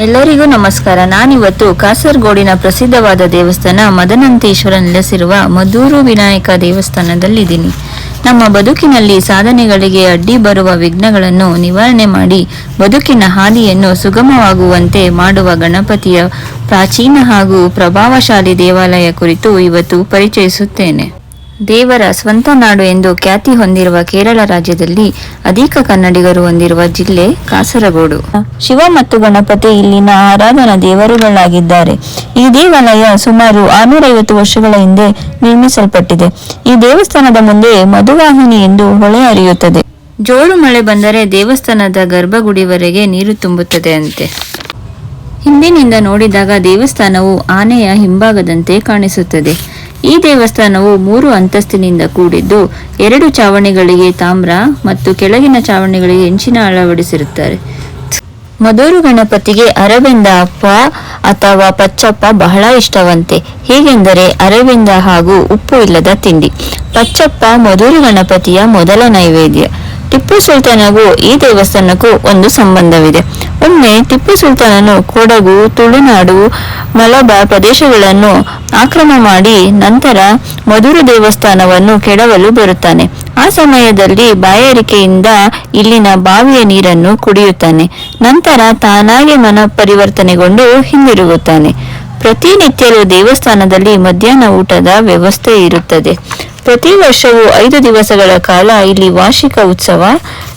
ಎಲ್ಲರಿಗೂ ನಮಸ್ಕಾರ. ನಾನಿವತ್ತು ಕಾಸರಗೋಡಿನ ಪ್ರಸಿದ್ಧವಾದ ದೇವಸ್ಥಾನ ಮದನಂತೇಶ್ವರ ನೆಲೆಸಿರುವ ಮದ್ದೂರು ವಿನಾಯಕ ದೇವಸ್ಥಾನದಲ್ಲಿದ್ದೀನಿ. ನಮ್ಮ ಬದುಕಿನಲ್ಲಿ ಸಾಧನೆಗಳಿಗೆ ಅಡ್ಡಿ ಬರುವ ವಿಘ್ನಗಳನ್ನು ನಿವಾರಣೆ ಮಾಡಿ ಬದುಕಿನ ಹಾದಿಯನ್ನು ಸುಗಮವಾಗುವಂತೆ ಮಾಡುವ ಗಣಪತಿಯ ಪ್ರಾಚೀನ ಹಾಗೂ ಪ್ರಭಾವಶಾಲಿ ದೇವಾಲಯ ಕುರಿತು ಇವತ್ತು ಪರಿಚಯಿಸುತ್ತೇನೆ. ದೇವರ ಸ್ವಂತ ನಾಡು ಎಂದು ಖ್ಯಾತಿ ಹೊಂದಿರುವ ಕೇರಳ ರಾಜ್ಯದಲ್ಲಿ ಅಧಿಕ ಕನ್ನಡಿಗರು ಹೊಂದಿರುವ ಜಿಲ್ಲೆ ಕಾಸರಗೋಡು. ಶಿವ ಮತ್ತು ಗಣಪತಿ ಇಲ್ಲಿನ ಆರಾಧನಾ ದೇವರುಗಳಾಗಿದ್ದಾರೆ. ಈ ದೇವಾಲಯ ಸುಮಾರು ಆರುನೂರೈವತ್ತು ವರ್ಷಗಳ ಹಿಂದೆ ನಿರ್ಮಿಸಲ್ಪಟ್ಟಿದೆ. ಈ ದೇವಸ್ಥಾನದ ಮುಂದೆ ಮಧುವಾಹಿನಿ ಎಂದು ಹೊಳೆ ಹರಿಯುತ್ತದೆ. ಜೋಳು ಮಳೆ ಬಂದರೆ ದೇವಸ್ಥಾನದ ಗರ್ಭಗುಡಿವರೆಗೆ ನೀರು ತುಂಬುತ್ತದೆ ಅಂತೆ. ಹಿಂದಿನಿಂದ ನೋಡಿದಾಗ ದೇವಸ್ಥಾನವು ಆನೆಯ ಹಿಂಭಾಗದಂತೆ ಕಾಣಿಸುತ್ತದೆ. ಈ ದೇವಸ್ಥಾನವು ಮೂರು ಅಂತಸ್ತಿನಿಂದ ಕೂಡಿದ್ದು ಎರಡು ಚಾವಣಿಗಳಿಗೆ ತಾಮ್ರ ಮತ್ತು ಕೆಳಗಿನ ಚಾವಣಿಗಳಿಗೆ ಹೆಂಚಿನ ಅಳವಡಿಸಿರುತ್ತಾರೆ. ಮದೂರು ಗಣಪತಿಗೆ ಅರವಿಂದ ಅಪ್ಪ ಅಥವಾ ಪಚ್ಚಪ್ಪ ಬಹಳ ಇಷ್ಟವಂತೆ. ಹೀಗೆಂದರೆ ಅರವಿಂದ ಹಾಗೂ ಉಪ್ಪು ಇಲ್ಲದ ತಿಂಡಿ. ಪಚ್ಚಪ್ಪ ಮಧುರು ಗಣಪತಿಯ ಮೊದಲ ನೈವೇದ್ಯ. ಟಿಪ್ಪು ಸುಲ್ತಾನಗೂ ಈ ದೇವಸ್ಥಾನಕ್ಕೂ ಒಂದು ಸಂಬಂಧವಿದೆ. ಒಮ್ಮೆ ಟಿಪ್ಪು ಸುಲ್ತಾನನು ಕೊಡಗು, ತುಳುನಾಡು ಮಲಬಾರ್ ಪ್ರದೇಶಗಳನ್ನು ಆಕ್ರಮ ಮಾಡಿ ನಂತರ ಮಧುರ ದೇವಸ್ಥಾನವನ್ನು ಕೆಡವಲು ಬರುತ್ತಾನೆ. ಆ ಸಮಯದಲ್ಲಿ ಬಾಯಾರಿಕೆಯಿಂದ ಇಲ್ಲಿನ ಬಾವಿಯ ನೀರನ್ನು ಕುಡಿಯುತ್ತಾನೆ. ನಂತರ ತಾನಾಗೆ ಮನ ಪರಿವರ್ತನೆಗೊಂಡು ಹಿಂದಿರುಗುತ್ತಾನೆ. ಪ್ರತಿನಿತ್ಯಲೂ ದೇವಸ್ಥಾನದಲ್ಲಿ ಮಧ್ಯಾಹ್ನ ಊಟದ ವ್ಯವಸ್ಥೆ ಇರುತ್ತದೆ. ಪ್ರತಿ ವರ್ಷವೂ ಐದು ದಿವಸಗಳ ಕಾಲ ಇಲ್ಲಿ ವಾರ್ಷಿಕ ಉತ್ಸವ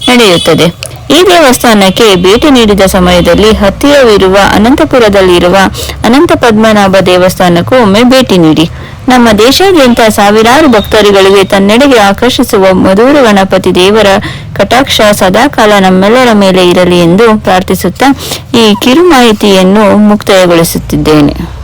ನಡೆಯುತ್ತದೆ. ಈ ದೇವಸ್ಥಾನಕ್ಕೆ ಭೇಟಿ ನೀಡಿದ ಸಮಯದಲ್ಲಿ ಹತ್ತಿರವಿರುವ ಅನಂತಪುರದಲ್ಲಿರುವ ಅನಂತ ಪದ್ಮನಾಭ ದೇವಸ್ಥಾನಕ್ಕೂ ಒಮ್ಮೆ ಭೇಟಿ ನೀಡಿ. ನಮ್ಮ ದೇಶಾದ್ಯಂತ ಸಾವಿರಾರು ಭಕ್ತರುಗಳಿಗೆ ತನ್ನೆಡೆಗೆ ಆಕರ್ಷಿಸುವ ಮಧುರ ಗಣಪತಿ ದೇವರ ಕಟಾಕ್ಷ ಸದಾಕಾಲ ನಮ್ಮೆಲ್ಲರ ಮೇಲೆ ಇರಲಿ ಎಂದು ಪ್ರಾರ್ಥಿಸುತ್ತಾ ಈ ಕಿರು ಮಾಹಿತಿಯನ್ನು ಮುಕ್ತಾಯಗೊಳಿಸುತ್ತಿದ್ದೇನೆ.